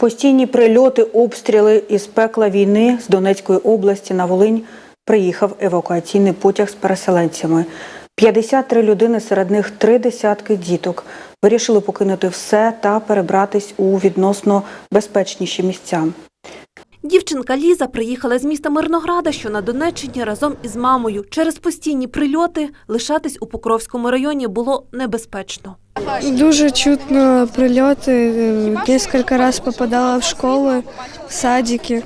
Постійні прильоти, обстріли із пекла війни з Донецької області на Волинь приїхав евакуаційний потяг з переселенцями. 53 людини, серед них три десятки діток, вирішили покинути все та перебратись у відносно безпечніші місця. Дівчинка Ліза приїхала з міста Мирнограда, що на Донеччині, разом із мамою. Через постійні прильоти лишатись у Покровському районі було небезпечно. Дуже чутно прильоти. е, Несколько раз попадала в школи, в садики.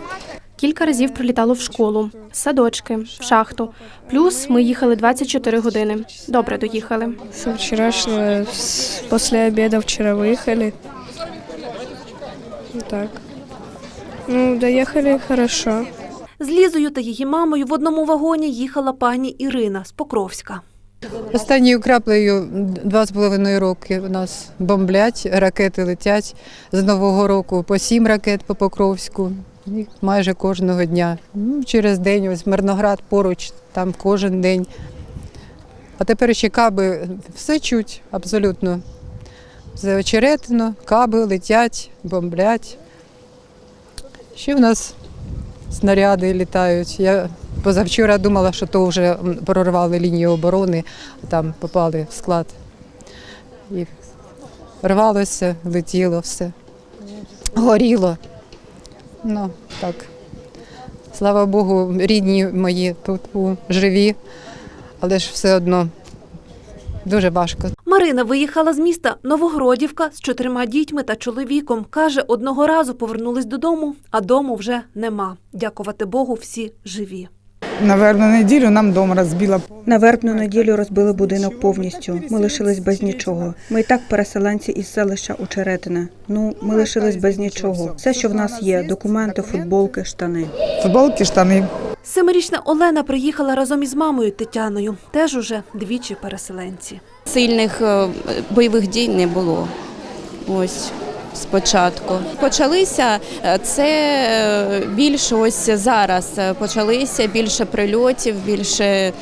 Кілька разів прилітало в школу, в садочки, в шахту. Плюс ми їхали 24 години. Добре доїхали. Вчерашнего, с- после обеда вчера Так. Ну, доехали хорошо. З Лізою та її мамою в одному вагоні їхала пані Ірина з Покровська. Останньою краплею два з половиною роки у нас бомблять, ракети летять з Нового року по сім ракет по Покровську. І майже кожного дня. Ну, через день ось Мирноград поруч, там кожен день. А тепер ще каби все чуть абсолютно. Заочеретино, каби летять, бомблять. Ще в нас снаряди літають. Я позавчора думала, що то вже прорвали лінію оборони, а там попали в склад. І рвалося, летіло все. Горіло. Ну, так. Слава Богу, рідні мої тут живі, але ж все одно дуже важко. Марина виїхала з міста Новогродівка з чотирма дітьми та чоловіком. Каже, одного разу повернулись додому, а дому вже нема. Дякувати Богу, всі живі. Наверно, неділю нам дом розбила. На вербну неділю розбили будинок повністю. Ми лишились без нічого. Ми і так переселенці із селища Очеретине. Ну, ми лишились без нічого. Все, що в нас є: документи, футболки, штани. Футболки, штани. Семирічна Олена приїхала разом із мамою Тетяною. Теж уже двічі переселенці. Сильних е, бойових дій не було. Ось спочатку. Почалися е, це е, більше ось зараз. е, Почалися більше прильотів, більше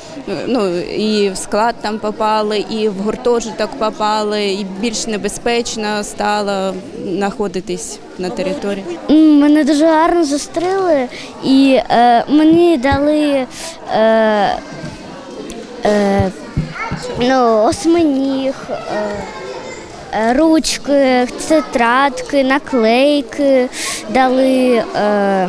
ну і в склад там попали, і в гуртожиток попали, і більш небезпечно стало знаходитись на території. Мене дуже гарно зустріли і е, мені дали е, е, ну, осьминіг, е, ручки, тетрадки, наклейки, дали е,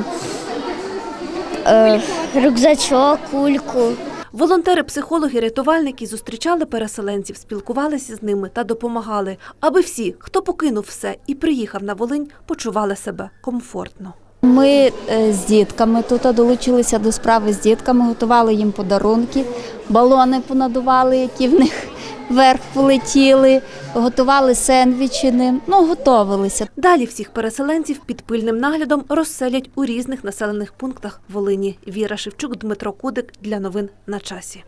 е, рюкзачок, кульку. Волонтери, психологи, рятувальники зустрічали переселенців, спілкувалися з ними та допомагали, аби всі, хто покинув все і приїхав на Волинь, почували себе комфортно. Ми е, з дітками тут долучилися до справи з дітками, готували їм подарунки, балони понадували, які в них вверх полетіли, готували сендвічини, ну готувалися. Далі всіх переселенців під пильним наглядом розселять у різних населених пунктах Волині. Віра Шевчук, Дмитро Кудик для новин на часі.